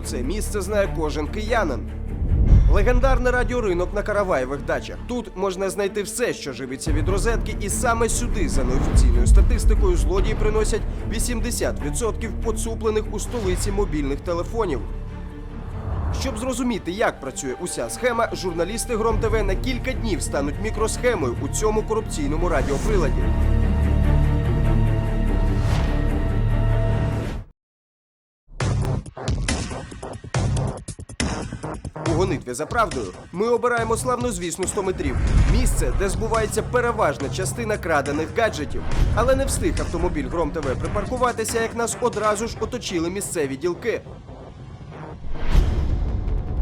про це місце знає кожен киянин. Легендарний радіоринок на Караваєвих дачах. Тут можна знайти все, що живиться від розетки, і саме сюди, за неофіційною статистикою, злодії приносять 80% поцуплених у столиці мобільних телефонів. Щоб зрозуміти, як працює уся схема, журналісти Гром ТВ на кілька днів стануть мікросхемою у цьому корупційному радіоприладі. Гонитві за правдою ми обираємо славну звісну 100 метрів. Місце, де збувається переважна частина крадених гаджетів. Але не встиг автомобіль Гром ТВ припаркуватися, як нас одразу ж оточили місцеві ділки.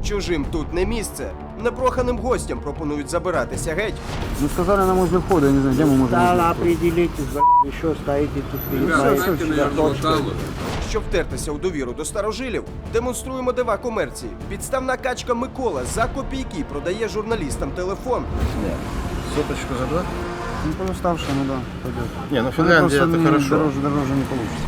Чужим тут не місце. Непроханим гостям пропонують забиратися геть. Ну сказали нам возле входа, я не знаю, где мы можем. Да, найти вход. определитесь, б***ь, еще стоите тут перед моей точкой. Щоб втертися у довіру до старожилів, демонструємо дива комерції. Підставна качка Микола за копійки продає журналістам телефон. Соточку за два? Ну, полуставший, ну да, пойдет. Не, ну Ну, Финляндия это хорошо. Дороже, дороже не получится.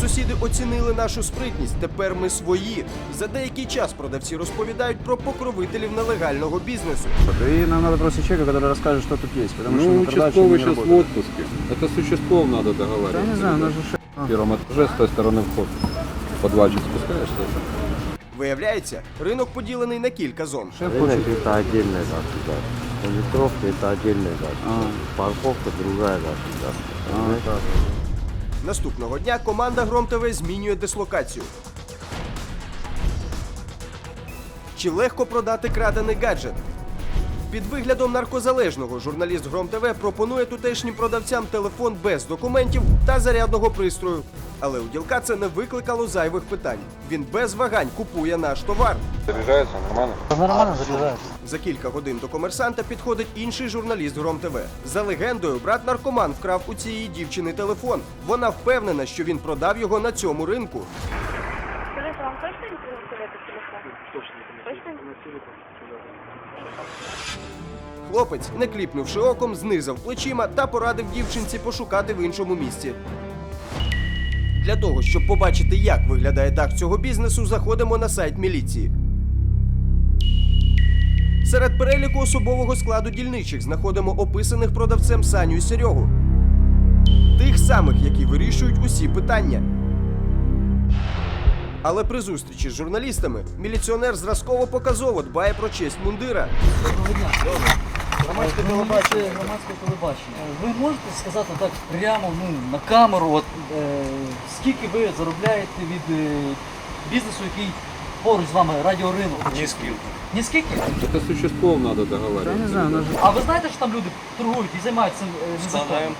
Сусіди оцінили нашу спритність. Тепер ми свої. За деякий час продавці розповідають про покровителів нелегального бізнесу. Вот, И нам надо просто человека, который расскажет, что тут есть. Потому что Ну, на продаже участковый не сейчас в работает. отпуске. Это с участковым надо Я договариваться. не знаю, у нас же ше- В первом этаже с той стороны вход. В подвальчик спускаешься. Виявляється, ринок поділений на кілька зон. шеф Рынок хочет. это отдельная государство. Литровка это отдельная государство. Парковка другая государство. Понимаете? Наступного дня команда Гром ТВ змінює дислокацію. Чи легко продати крадений гаджет? Під виглядом наркозалежного журналіст Гром ТВ пропонує тутешнім продавцям телефон без документів та зарядного пристрою. Але у ділка це не викликало зайвих питань. Він без вагань купує наш товар. Заряжается нормально? Нормально заряжается. За кілька годин до комерсанта підходить інший журналіст Гром ТВ. За легендою, брат наркоман вкрав у цієї дівчини телефон. Вона впевнена, що він продав його на цьому ринку. Скажите, вам точно не приносили телефон? Точно не приносили. Хлопець, не кліпнувши оком, знизав плечима та порадив дівчинці пошукати в іншому місці. Для того, щоб побачити, як виглядає дах цього бізнесу, заходимо на сайт міліції. Серед переліку особового складу дільничих знаходимо описаних продавцем Саню і Серегу. Тих самих, які вирішують усі питання. Але при зустрічі з журналістами міліціонер зразково показово дбає про честь мундира. Громадське телебачення. Громадське телебачення. Ви можете сказати так прямо ну, на камеру, от, е, скільки ви заробляєте від е, бізнесу, який поруч з вами радіоринок? Ні скільки. Ні скільки? Это с участковым надо Я не знаю, нас же А ви знаєте, що там люди торгують і займаються цим е, незаконно?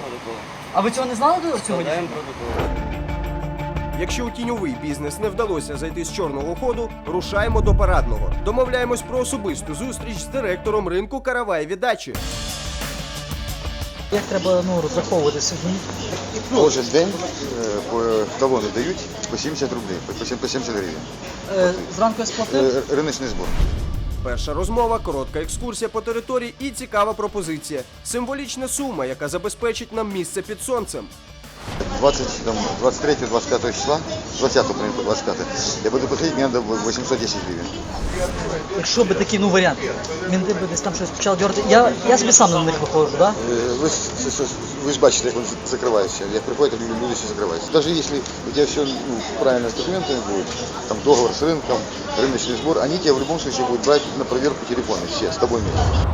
А ви цього не знали до цього? Якщо у тіньовий бізнес не вдалося зайти з чорного ходу, рушаємо до парадного. Домовляємось про особисту зустріч з директором ринку Караваєві дачі. Як треба ну, розраховувати сьогодні? Кожен день е, по талони дають по 70 рублей, по сім- по 70 гривень. Е, зранку я сплатив? Е, Риночний збор. Перша розмова, коротка екскурсія по території і цікава пропозиція. Символічна сума, яка забезпечить нам місце під сонцем. 20, там, 23-25 числа, 20 по 25, я буду платить, мне надо 810 гривен. Якщо би такий ну, варіант, він би десь там щось почав дьорти. Я, я собі сам на них виходжу, так? Да? Е, Ви, ж- с- с- ви ж бачите, як він закривається. Як приходять, лю- люди всі закриваються. Даже если у тебя все ну, правильно с документами будет, там договор с рынком, рыночный сбор, они тебя в любом случае будут брать на проверку телефоны, все, с тобой вместе.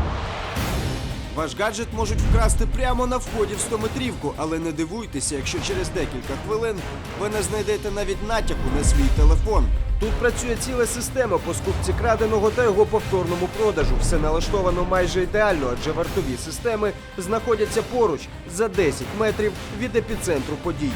Ваш гаджет можуть вкрасти прямо на вході в 100-метрівку, але не дивуйтеся, якщо через декілька хвилин ви не знайдете навіть натяку на свій телефон. Тут працює ціла система по скупці краденого та його повторному продажу. Все налаштовано майже ідеально, адже вартові системи знаходяться поруч за 10 метрів від епіцентру подій.